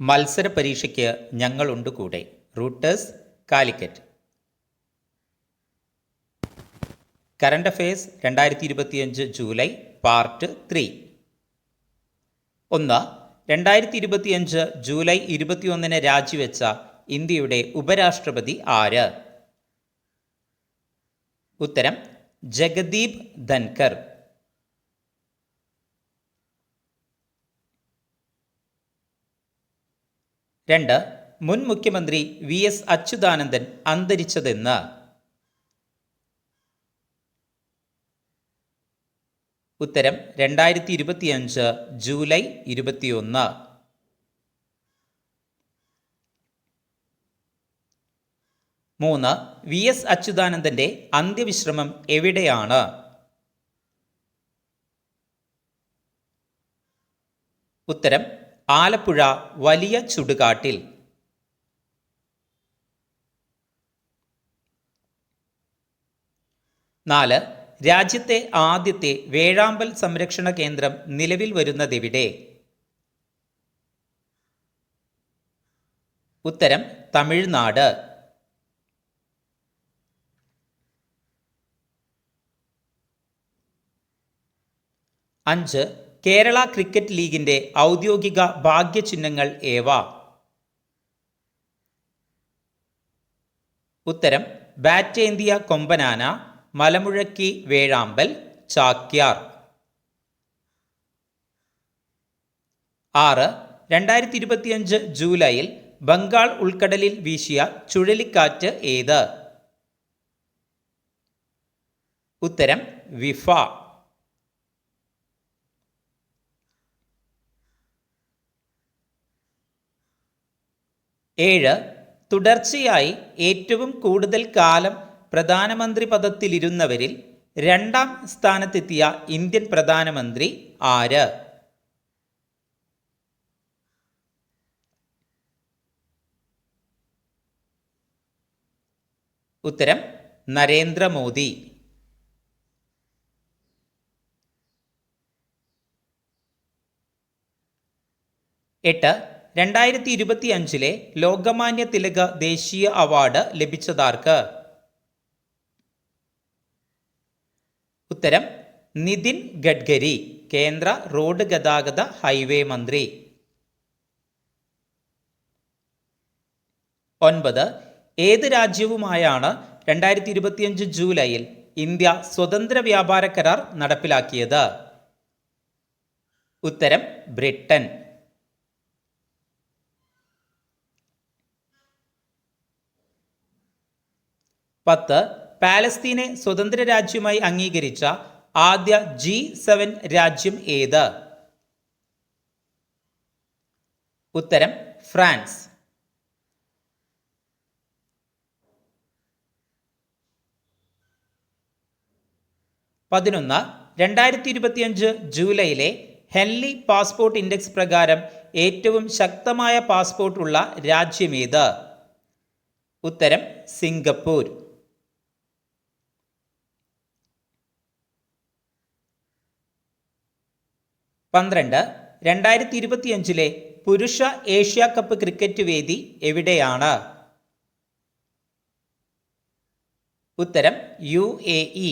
മത്സര പരീക്ഷയ്ക്ക് ഞങ്ങളുണ്ട് കൂടെ റൂട്ടേഴ്സ് കാലിക്കറ്റ്. കറണ്ട് അഫയേഴ്സ് രണ്ടായിരത്തി ഇരുപത്തിയഞ്ച് ജൂലൈ പാർട്ട് ത്രീ. ഒന്ന് രണ്ടായിരത്തി ഇരുപത്തിയഞ്ച് ജൂലൈ ഇരുപത്തിയൊന്നിന് രാജിവെച്ച ഇന്ത്യയുടെ ഉപരാഷ്ട്രപതി ആര്? ഉത്തരം ജഗദീപ് ധൻകർ രണ്ട് മുൻ മുഖ്യമന്ത്രി വി എസ് അച്യുതാനന്ദൻ അന്തരിച്ചതെന്ന്. ഉത്തരം രണ്ടായിരത്തി ഇരുപത്തിയഞ്ച് ജൂലൈ ഇരുപത്തിയൊന്ന്. മൂന്ന് വി എസ് അച്യുതാനന്ദന്റെ അന്ത്യവിശ്രമം എവിടെയാണ്? ഉത്തരം ആലപ്പുഴ വലിയ ചുടുകാട്ടിൽ. നാല് രാജ്യത്തെ ആദ്യത്തെ വേഴാമ്പൽ സംരക്ഷണ കേന്ദ്രം നിലവിൽ വരുന്നതെവിടെ? ഉത്തരം തമിഴ്നാട്. അഞ്ച് കേരള ക്രിക്കറ്റ് ലീഗിന്റെ ഔദ്യോഗിക ഭാഗ്യചിഹ്നങ്ങൾ ഏവ? ഉത്തരം ബാറ്റേന്തിയ കൊമ്പനാന മലമുഴക്കി വേഴാമ്പൽ ചാക്യാർ. ആറ് രണ്ടായിരത്തി ഇരുപത്തിയഞ്ച് ജൂലൈയിൽ ബംഗാൾ ഉൾക്കടലിൽ വീശിയ ചുഴലിക്കാറ്റ് ഏത്? ഉത്തരം വിഫ. ഏഴ് തുടർച്ചയായി ഏറ്റവും കൂടുതൽ കാലം പ്രധാനമന്ത്രി പദത്തിലിരുന്നവരിൽ രണ്ടാം സ്ഥാനത്തെത്തിയ ഇന്ത്യൻ പ്രധാനമന്ത്രി ആര്? ഉത്തരം നരേന്ദ്രമോദി. എട്ട് രണ്ടായിരത്തി ഇരുപത്തി അഞ്ചിലെ ലോകമാന്യ തിലക ദേശീയ അവാർഡ് ലഭിച്ചതാർക്ക്? ഉത്തരം നിതിൻ ഗഡ്കരി കേന്ദ്ര റോഡ് ഗതാഗത ഹൈവേ മന്ത്രി. ഒൻപത് ഏത് രാജ്യവുമായാണ് രണ്ടായിരത്തി ഇരുപത്തിയഞ്ച് ജൂലൈയിൽ ഇന്ത്യ സ്വതന്ത്ര വ്യാപാര കരാർ നടപ്പിലാക്കിയത്? ഉത്തരം ബ്രിട്ടൻ. പത്ത് പാലസ്തീനെ സ്വതന്ത്ര രാജ്യമായി അംഗീകരിച്ച ആദ്യ ജി സെവൻ രാജ്യം ഏത്? ഉത്തരം ഫ്രാൻസ്. പതിനൊന്ന് രണ്ടായിരത്തി ഇരുപത്തിയഞ്ച് ജൂലൈയിലെ ഹെൻലി പാസ്പോർട്ട് ഇൻഡെക്സ് പ്രകാരം ഏറ്റവും ശക്തമായ പാസ്പോർട്ടുള്ള രാജ്യമേത് ഉത്തരം സിംഗപ്പൂർ. പന്ത്രണ്ട്. രണ്ടായിരത്തി ഇരുപത്തിയഞ്ചിലെ പുരുഷ ഏഷ്യ കപ്പ് ക്രിക്കറ്റ് വേദി എവിടെയാണ്? ഉത്തരം യു എ ഇ.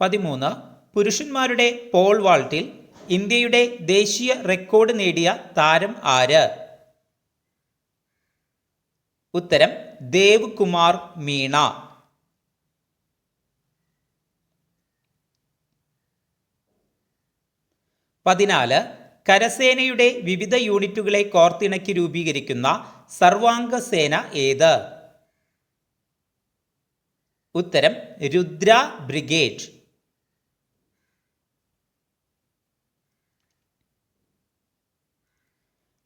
പതിമൂന്ന്. പുരുഷന്മാരുടെ പോൾ വാൾട്ടിൽ ഇന്ത്യയുടെ ദേശീയ റെക്കോർഡ് നേടിയ താരം ആര്? ഉത്തരം ദേവ് കുമാർ മീണ. പതിനാല് കരസേനയുടെ വിവിധ യൂണിറ്റുകളെ കോർത്തിണക്കി രൂപീകരിക്കുന്ന സർവാംഗ സേന ഏത്? ഉത്തരം രുദ്ര ബ്രിഗേഡ്.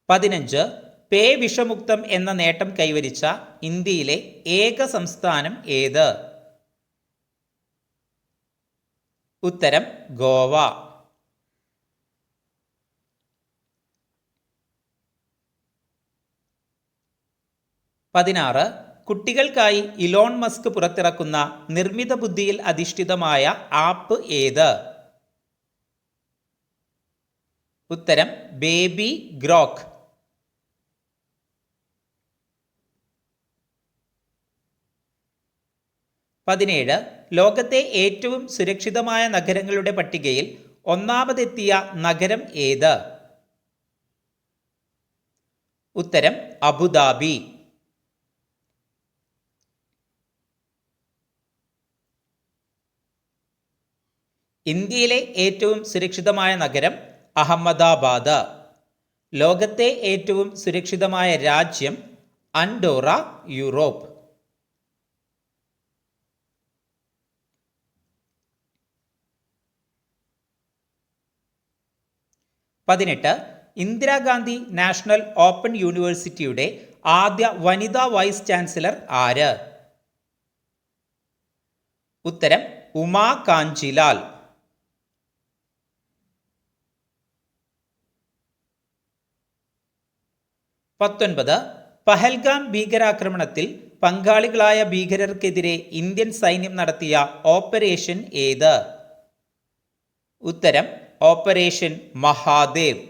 പതിനഞ്ച് പേ വിഷമുക്തം എന്ന നേട്ടം കൈവരിച്ച ഇന്ത്യയിലെ ഏക സംസ്ഥാനം ഏത്? ഉത്തരം ഗോവ. പതിനാറ് കുട്ടികൾക്കായി ഇലോൺ മസ്ക് പുറത്തിറക്കുന്ന നിർമ്മിത ബുദ്ധിയിൽ അധിഷ്ഠിതമായ ആപ്പ് ഏത്? ഉത്തരം ബേബി ഗ്രോക്ക്. പതിനേഴ് ലോകത്തെ ഏറ്റവും സുരക്ഷിതമായ നഗരങ്ങളുടെ പട്ടികയിൽ ഒന്നാമതെത്തിയ നഗരം ഏത്? ഉത്തരം അബുദാബി. ഇന്ത്യയിലെ ഏറ്റവും സുരക്ഷിതമായ നഗരം അഹമ്മദാബാദ്. ലോകത്തെ ഏറ്റവും സുരക്ഷിതമായ രാജ്യം അൻഡോറ യൂറോപ്പ്. പതിനെട്ട് ഇന്ദിരാഗാന്ധി നാഷണൽ ഓപ്പൺ യൂണിവേഴ്സിറ്റിയുടെ ആദ്യ വനിതാ വൈസ് ചാൻസലർ ആര്? ഉത്തരം ഉമാ കാഞ്ചിലാൽ. പത്തൊൻപത് പഹൽഗാം ഭീകരാക്രമണത്തിൽ പങ്കാളികളായ ഭീകരർക്കെതിരെ ഇന്ത്യൻ സൈന്യം നടത്തിയ ഓപ്പറേഷൻ ഏത്? ഉത്തരം ഓപ്പറേഷൻ മഹാദേവ്.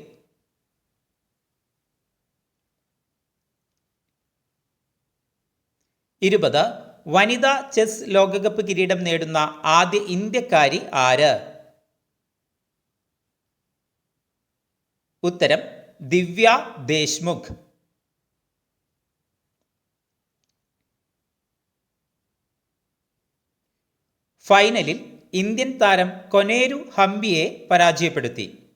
ഇരുപത് വനിതാ ചെസ് ലോകകപ്പ് കിരീടം നേടുന്ന ആദ്യ ഇന്ത്യക്കാരി ആര്? ഉത്തരം ദിവ്യ ദേശ്മുഖ്. ഫൈനലിൽ ഇന്ത്യൻ താരം കൊനേരു ഹംപിയെ പരാജയപ്പെടുത്തി.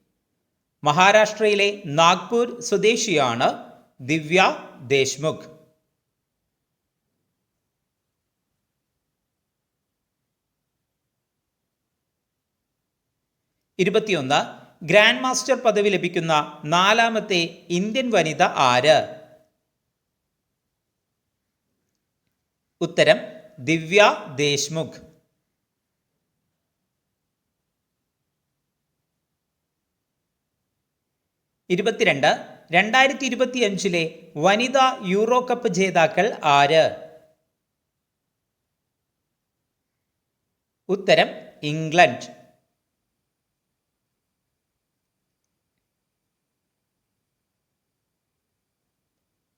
മഹാരാഷ്ട്രയിലെ നാഗ്പൂർ സ്വദേശിയാണ് ദിവ്യ ദേശ്മുഖ്. ഇരുപത്തിയൊന്ന് ഗ്രാൻഡ് മാസ്റ്റർ പദവി ലഭിക്കുന്ന നാലാമത്തെ ഇന്ത്യൻ വനിത ആര്? ഉത്തരം ദിവ്യ ദേശ്മുഖ്. ഇരുപത്തിരണ്ട് രണ്ടായിരത്തി ഇരുപത്തിയഞ്ചിലെ വനിതാ യൂറോ കപ്പ് ജേതാക്കൾ ആര്? ഉത്തരം ഇംഗ്ലണ്ട്.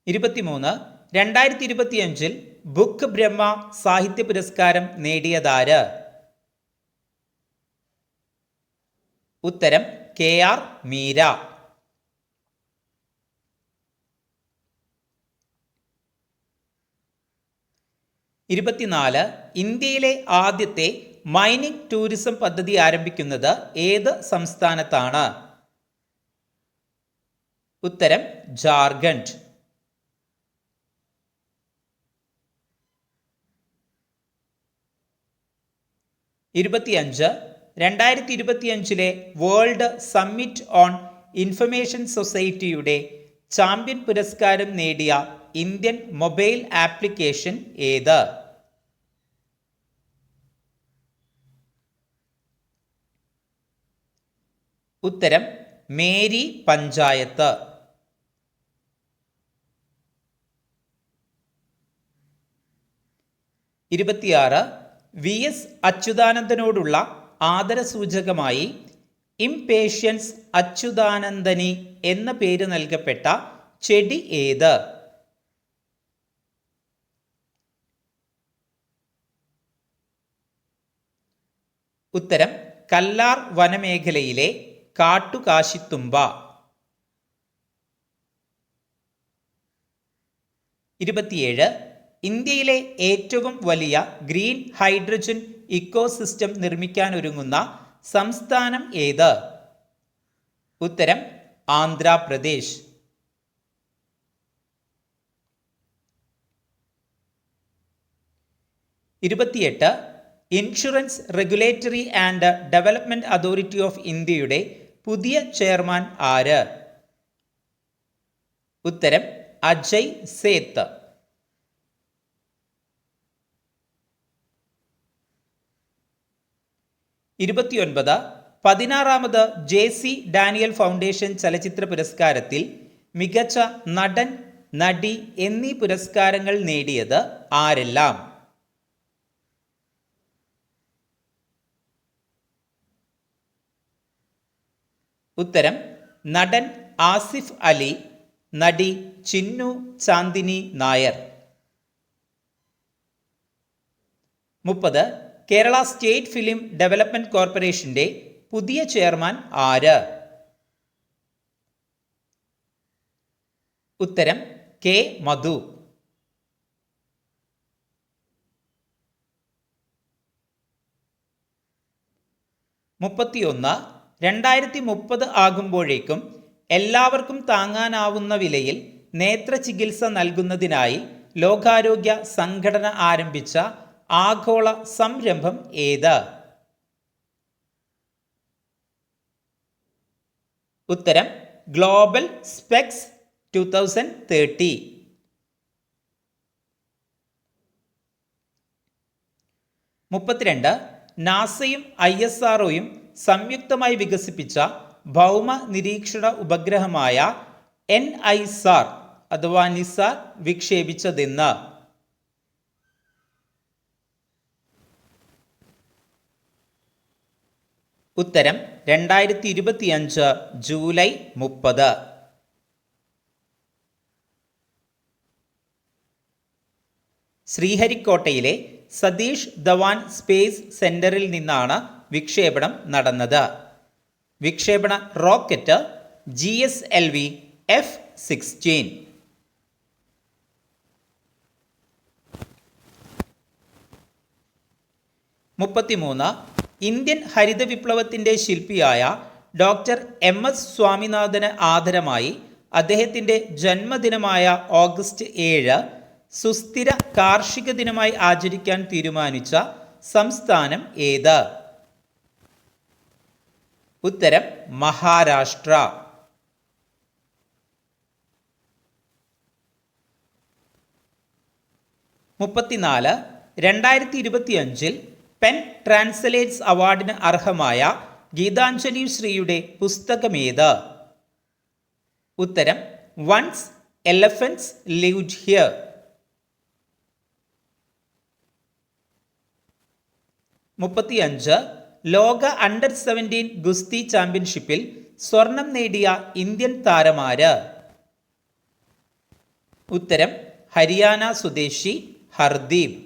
ഇരുപത്തിമൂന്ന് രണ്ടായിരത്തി ഇരുപത്തിയഞ്ചിൽ ബുക്ക് ബ്രഹ്മ സാഹിത്യ പുരസ്കാരം നേടിയതാര്? ഉത്തരം കെ ആർ മീര. ഇരുപത്തിനാല് ഇന്ത്യയിലെ ആദ്യത്തെ മൈനിങ് ടൂറിസം പദ്ധതി ആരംഭിക്കുന്നത് ഏത് സംസ്ഥാനത്താണ്? ഉത്തരം ജാർഖണ്ഡ്. ഇരുപത്തിയഞ്ച് രണ്ടായിരത്തി ഇരുപത്തിയഞ്ചിലെ വേൾഡ് സമ്മിറ്റ് ഓൺ ഇൻഫർമേഷൻ സൊസൈറ്റിയുടെ ചാമ്പ്യൻ പുരസ്കാരം നേടിയ ഇന്ത്യൻ മൊബൈൽ ആപ്ലിക്കേഷൻ ഏത്? ഉത്തരം മേരി പഞ്ചായത്ത്. ഇരുപത്തിയാറ് വി എസ് അച്യുതാനന്ദനോടുള്ള ആദരസൂചകമായി ഇംപേഷ്യൻസ് അച്യുതാനന്ദനി എന്ന പേര് നൽകപ്പെട്ട ചെടി ഏത്? ഉത്തരം കല്ലാർ വനമേഖലയിലെ കാട്ടുകാശിത്തുമ്പ. ഇരുപത്തിയേഴ് ഇന്ത്യയിലെ ഏറ്റവും വലിയ ഗ്രീൻ ഹൈഡ്രജൻ ഇക്കോസിസ്റ്റം നിർമ്മിക്കാനൊരുങ്ങുന്ന സംസ്ഥാനം ഏത്? ഉത്തരം ആന്ധ്രാപ്രദേശ്. ഇരുപത്തിയെട്ട് insurance regulatory and development authority of ഇന്ത്യയുടെ പുതിയ ചെയർമാൻ ആര്? ഉത്തരം അജയ് സേത്ത്. ഇരുപത്തിയൊൻപത് പതിനാറാമത് ജെ സി ഡാനിയൽ ഫൗണ്ടേഷൻ ചലച്ചിത്ര പുരസ്കാരത്തിൽ മികച്ച നടൻ നടി എന്നീ പുരസ്കാരങ്ങൾ നേടിയത് ആരെല്ലാം? ഉത്തരം നടൻ ആസിഫ് അലി നടി ചിന്നു ചാന്ദിനി നായർ. മുപ്പത് കേരള സ്റ്റേറ്റ് ഫിലിം ഡെവലപ്മെന്റ് കോർപ്പറേഷന്റെ പുതിയ ചെയർമാൻ ആര്? ഉത്തരം കെ മധു. മുപ്പത്തിയൊന്ന് രണ്ടായിരത്തി മുപ്പത് ആകുമ്പോഴേക്കും എല്ലാവർക്കും താങ്ങാനാവുന്ന വിലയിൽ നേത്ര ചികിത്സ നൽകുന്നതിനായി ലോകാരോഗ്യ സംഘടന ആരംഭിച്ച ആഗോള സംരംഭം ഏത്? ഉത്തരം global specs two thousand thirty. മുപ്പത്തിരണ്ട് നാസയും ഐ എസ് ആർഒയും സംയുക്തമായി വികസിപ്പിച്ച ഭൗമ നിരീക്ഷണ ഉപഗ്രഹമായ എൻ ഐ സാർ അഥവാ നിസാർ വിക്ഷേപിച്ചതെന്ന്. ഉത്തരം രണ്ടായിരത്തി ഇരുപത്തിയഞ്ച് ജൂലൈ മുപ്പത്. ശ്രീഹരിക്കോട്ടയിലെ സതീഷ് ധവാൻ സ്പേസ് സെന്ററിൽ നിന്നാണ് വിക്ഷേപണം നടന്നത്. വിക്ഷേപണ rocket G S L V F sixteen മുപ്പത്തിമൂന്ന് ഇന്ത്യൻ ഹരിത വിപ്ലവത്തിന്റെ ശില്പിയായ ഡോക്ടർ എം എസ് സ്വാമിനാഥന് ആദരമായി അദ്ദേഹത്തിന്റെ ജന്മദിനമായ ഓഗസ്റ്റ് ഏഴ് സുസ്ഥിര കാർഷിക ദിനമായി ആചരിക്കാൻ തീരുമാനിച്ച സംസ്ഥാനം ഏത്? ഉത്തരം മഹാരാഷ്ട്ര. മുപ്പത്തിനാല് രണ്ടായിരത്തി ഇരുപത്തിയഞ്ചിൽ പെൻ ട്രാൻസ്ലേറ്റ്സ് അവാർഡിന് അർഹമായ ഗീതാഞ്ജലി ശ്രീയുടെ പുസ്തകമേത്? ഉത്തരം വൺസ് എലഫൻസ് ലിവ്ഡ് ഹിയർ. മുപ്പത്തിയഞ്ച് ലോക അണ്ടർ സെവന്റീൻ ഗുസ്തി ചാമ്പ്യൻഷിപ്പിൽ സ്വർണം നേടിയ ഇന്ത്യൻ താരമാര്? ഉത്തരം ഹരിയാന സ്വദേശി ഹർദീപ്.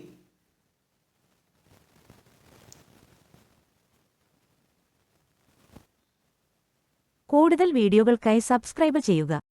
കൂടുതൽ വീഡിയോകൾക്കായി സബ്സ്ക്രൈബ് ചെയ്യുക.